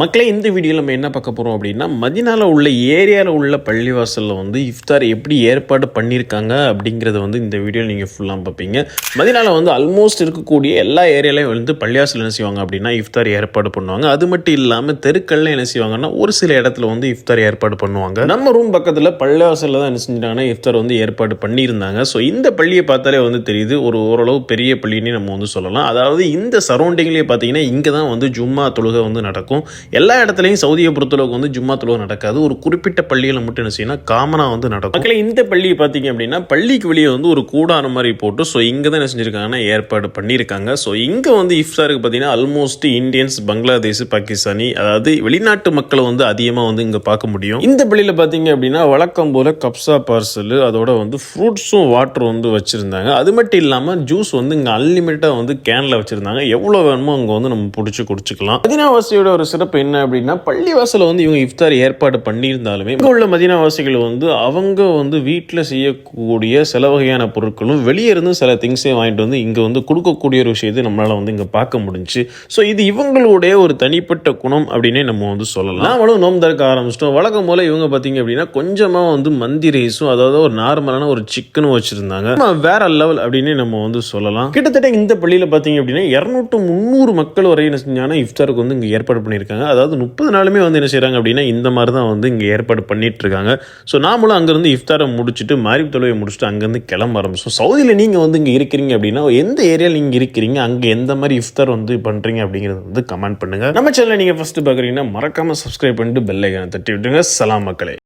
மக்களே இந்த வீடியோவில் நம்ம என்ன பார்க்க போகிறோம் அப்படின்னா மதினால உள்ள ஏரியாவில் உள்ள பள்ளிவாசலில் வந்து இஃப்தார் எப்படி ஏற்பாடு பண்ணியிருக்காங்க அப்படிங்கிறத வந்து இந்த வீடியோவில் நீங்கள் ஃபுல்லாக பார்ப்பீங்க. மதினால வந்து ஆல்மோஸ்ட் இருக்கக்கூடிய எல்லா ஏரியாலையும் வந்து பள்ளிவாசல் என்ன செய்வாங்க அப்படின்னா இஃப்தார் ஏற்பாடு பண்ணுவாங்க. அது மட்டும் இல்லாமல் தெருக்கள்ல என்ன செய்வாங்கன்னா ஒரு சில இடத்துல வந்து இஃப்தார் ஏற்பாடு பண்ணுவாங்க. நம்ம ரூம் பக்கத்தில் பள்ளிவாசலில் தான் என்ன செஞ்சிட்டாங்கன்னா இஃப்தார் வந்து ஏற்பாடு பண்ணியிருந்தாங்க. ஸோ இந்த பள்ளியை பார்த்தாலே வந்து தெரியுது ஒரு ஓரளவு பெரிய பள்ளின்னு நம்ம வந்து சொல்லலாம். அதாவது இந்த சரௌண்டிங்லேயே பார்த்தீங்கன்னா இங்கே தான் வந்து ஜும்மா தொழுகை வந்து நடக்கும். எல்லா இடத்துலையும் சவுதியை பொறுத்தளவுக்கு வந்து ஜும்மா தொழுகை நடக்காது. ஒரு குறிப்பிட்ட பள்ளியில் மட்டும் என்ன செய்யணும் காமனாக வந்து நடக்கும். மக்களே இந்த பள்ளியை பார்த்தீங்க அப்படின்னா பள்ளிக்கு வெளியே வந்து ஒரு கூடான மாதிரி போட்டு ஸோ இங்கே தான் என்ன செஞ்சுருக்காங்கன்னா ஏற்பாடு பண்ணியிருக்காங்க. ஸோ இங்கே வந்து இஃப்தாருக்கு பார்த்தீங்கன்னா ஆல்மோஸ்ட் இந்தியன்ஸ் பங்களாதேஷ் பாகிஸ்தானி அதாவது வெளிநாட்டு மக்களை வந்து அதிகமாக வந்து இங்கே பார்க்க முடியும். இந்த பள்ளியில் பார்த்தீங்க அப்படின்னா வழக்கம் போல் கப்ஸா பார்சல் அதோட வந்து ஃப்ரூட்ஸும் வாட்டர் வந்து வச்சுருந்தாங்க. அது மட்டும் இல்லாமல் ஜூஸ் வந்து இங்கே அன்லிமிட்டடாக வந்து கேனில் வச்சுருந்தாங்க. எவ்வளோ வேணுமோ அங்கே வந்து நம்ம பிடிச்சி குடிச்சிக்கலாம். மதினாவாசியோட ஒரு சிறப்பு என்ன அப்படின்னா பள்ளிவாசலில் வந்து இவங்க இஃப்தார் ஏற்பாடு பண்ணியிருந்தாலுமே இங்கே உள்ள மதினாவாசிகள் வந்து அவங்க வந்து வீட்டில் செய்யக்கூடிய சில வகையான பொருட்களும் வெளியே இருந்து சில திங்ஸே வாங்கிட்டு வந்து இங்கே வந்து கொடுக்கக்கூடிய ஒரு விஷயத்தை நம்மளால் வந்து இங்கே பார்க்க முடிஞ்சுச்சு ஸோ இது இவங்களுடைய ஒரு தனிப்பட்ட குணம் அப்படின்னே நம்ம வந்து சொல்லலாம். நாமளும் நோம்பு ஆரம்பிச்சிட்டோம். வழக்கம் போல் இவங்க பார்த்தீங்க அப்படின்னா கொஞ்சமாக வந்து மந்தி ரைஸும் அதாவது ஒரு நார்மலான ஒரு சிக்கனும் வச்சுருந்தாங்க. வேற லெவல் அப்படின்னே நம்ம வந்து சொல்லலாம். கிட்டத்தட்ட இந்த பள்ளியில் பார்த்தீங்க அப்படின்னா இரநூட்டு முந்நூறு மக்கள் வரை என்ன செஞ்சாங்கன்னா இஃப்தாருக்கு வந்து இங்கே ஏற்பாடு பண்ணியிருக்காங்க. அதாவது முப்பது நாளுமே வந்து என்ன செய்கிறாங்க அப்படின்னா இந்த மாதிரி தான் வந்து இங்கே ஏற்பாடு பண்ணிட்டு இருக்காங்க ஸோ நாமளும் அங்கேருந்து இஃப்தாரை முடிச்சுட்டு மாரிப் தொலைவை முடிச்சுட்டு அங்கேருந்து கிளம்ப ஆரம்பிச்சோம். சவுதியில் நீங்கள் வந்து இங்கே இருக்கிறீங்க அப்படின்னா எந்த ஏரியாவில் நீங்கள் இருக்கிறீங்க அங்கே எந்த மாதிரி இஃப்தார் வந்து பண்ணுறீங்க அப்படிங்கிறது வந்து கமெண்ட் பண்ணுங்கள் நம்ம சேனலை நீங்கள் ஃபஸ்ட்டு பார்க்குறீங்கன்னா மறக்காமல் சப்ஸ்கிரைப் பண்ணிட்டு பெல்லைக்கான தட்டி விட்டுருங்க. சலாம் மக்களே.